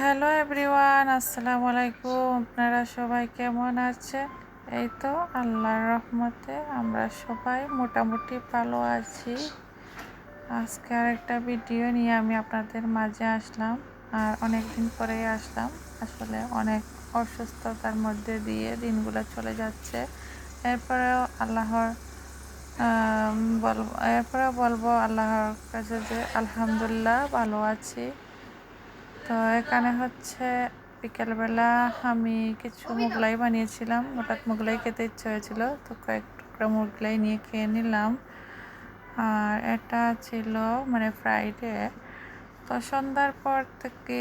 Hello everyone আসসালামু আলাইকুম আপনারা সবাই কেমন আছেন? এই তো আল্লাহর রহমতে আমরা সবাই মোটামুটি ভালো আছি। আজকে আর একটা ভিডিও নিয়ে আমি আপনাদের মাঝে আসলাম আর অনেক দিন পরেই আসলাম। আসলে অনেক অসুস্থতার মধ্যে দিয়ে দিনগুলো চলে যাচ্ছে। এরপরেও আল্লাহর বলব এরপরে বলব আল্লাহর কাছে যে আলহামদুলিল্লাহ ভালো আছি। তো এখানে হচ্ছে বিকেলবেলা আমি কিছু মোগলাই বানিয়েছিলাম। হঠাৎ মোগলাই খেতে ইচ্ছে হয়েছিল, তো কয়েক টুকরা মোগলাই নিয়ে খেয়ে নিলাম। আর এটা ছিল মানে ফ্রাইডে, তো সন্ধ্যার পর থেকে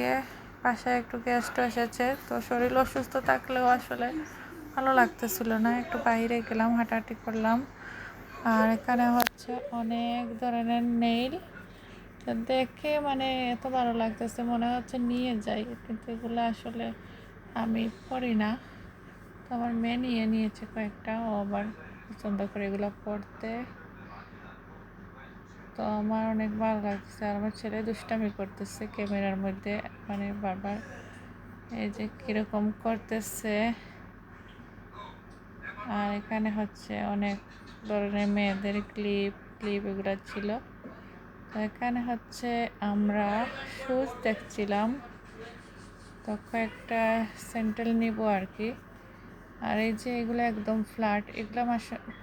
বাসায় একটু গেস্ট এসেছে, তো শরীর অসুস্থ থাকলেও আসলে ভালো লাগতেছিল না। একটু বাইরে গেলাম, হাঁটাহাঁটি করলাম। আর এখানে হচ্ছে অনেক ধরনের নেইল তো দেখে মানে এত ভালো লাগতেছে, মনে হচ্ছে নিয়ে যাই, কিন্তু এগুলো আসলে আমি পড়ি না। তো আমার মেয়ে নিয়ে নিয়েছে কয়েকটা, ও আবার পছন্দ করে এগুলো পড়তে। তো আমার অনেক ভালো লাগছে আর আমার ছেলে দুষ্টামি করতেছে ক্যামেরার মধ্যে মানে বারবার। এই যে কীরকম করতেছে। আর এখানে হচ্ছে অনেক ধরনের মেয়েদের ক্লিপ ক্লিপ এগুলো ছিল। এখানে হচ্ছে আমরা শুজ দেখছিলাম। তো কয়েকটা স্যান্ডেল নিব আর কি। আর এই যে এগুলো একদম ফ্ল্যাট এগুলো আমার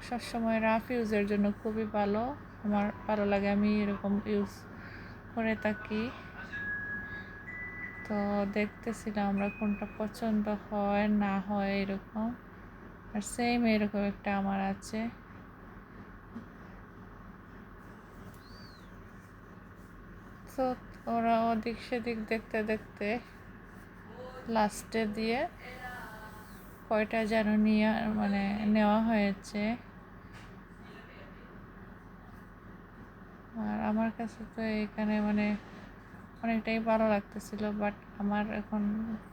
সবসময় রাফ ইউজের জন্য খুবই ভালো। আমার ভালো লাগে, আমি এরকম ইউজ করে থাকি। তো দেখতেছিলাম আমরা কোনটা পছন্দ হয়, না হয় এরকম। আর সেম এরকম একটা আমার আছে। তো ওরা ওদিক সেদিক দেখতে দেখতে লাস্টে দিয়ে কয়টা যেন নিয়ে মানে নেওয়া হয়েছে। আর আমার কাছে তো এখানে মানে অনেকটাই ভালো লাগতেছিল বাট আমার এখন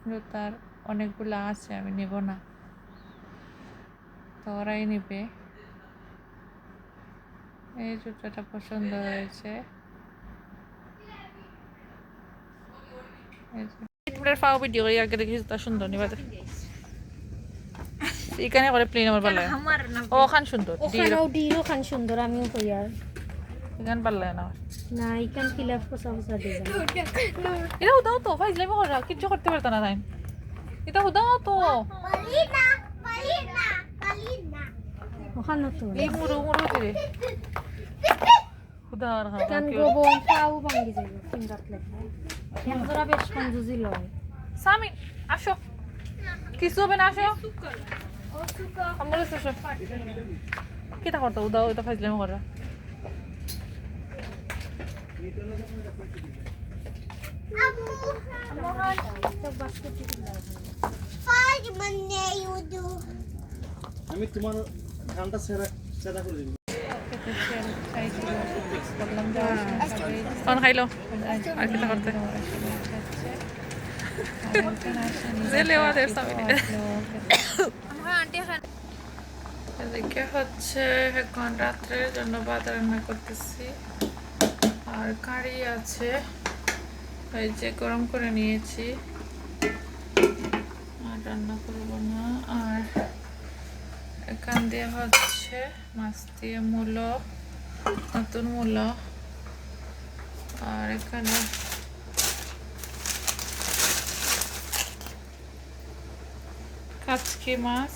জুতার অনেকগুলো আছে, আমি নেব না। তো ওরাই নেবে। এই জুতোটা পছন্দ হয়েছে। ফাও ভিডিও করি আগে দেখি তা সুন্দর নিবাদে। এখানে করে প্লেন আমার ভালো ও খান সুন্দর ওখানেও ডিলও খান সুন্দর আমিও কই আর। এখান লাগে না। না ইকান খিলাফ কোসা কোসা ডিজাইন এটা উদাও তো ফাইজলামি করা কিচ্ছু করতে পারতো না তাই এটা উদাও তো। ওখানে তো। এই মুরু মুরু দিরে উদা আর ইকান গোবন পাও ভাঙ্গি যাইব তিন রাত লাগবে বন্ধুরা বেশ কঞ্জুজি লয়। সামি আসো। কিছু হবে না আসো। আমরা আসো কিটা করতো? উদাও এটা ফাইজলামি করা। আমি তোমার গানটা সেরা সেরা করে দিবি। কোন খাইলো? আর কিটা করতে? জেলে ওদের সামনে এদিকে হচ্ছে এখন রাত্রের জন্য ভাত রান্না করতেছি। আর কারি আছে। এই যে গরম করে নিয়েছি। আর রান্না করব না। আর এখান দিয়ে হচ্ছে মাছ দিয়ে মূলো। নতুন মূলো আর এখানে কাচকি মাছ।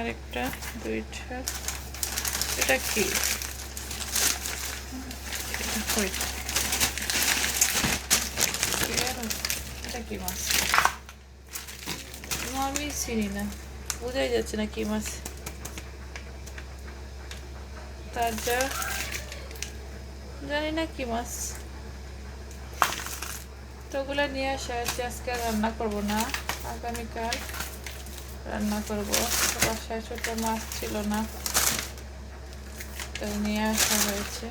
আরেকটা, দুইটা। এটা কি? এটা কি মাছ? আমি চিনি না। বোঝাই যাচ্ছে না কি মাছ। তাজা জানি না কি মাছ। তো ওগুলো নিয়ে আসা হয়েছে আজকে রান্না করব না। আগামীকাল রান্না করব। বাসায় ছোটো মাছ ছিল না। তো নিয়ে আসা হয়েছে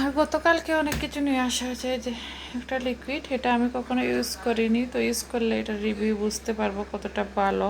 আর গতকালকে অনেক কিছু নিয়ে আসা হয়েছে যে একটা লিকুইড এটা আমি কখনো ইউজ করিনি, তো ইউজ করলে এটা রিভিউ বুঝতে পারব কতটা ভালো।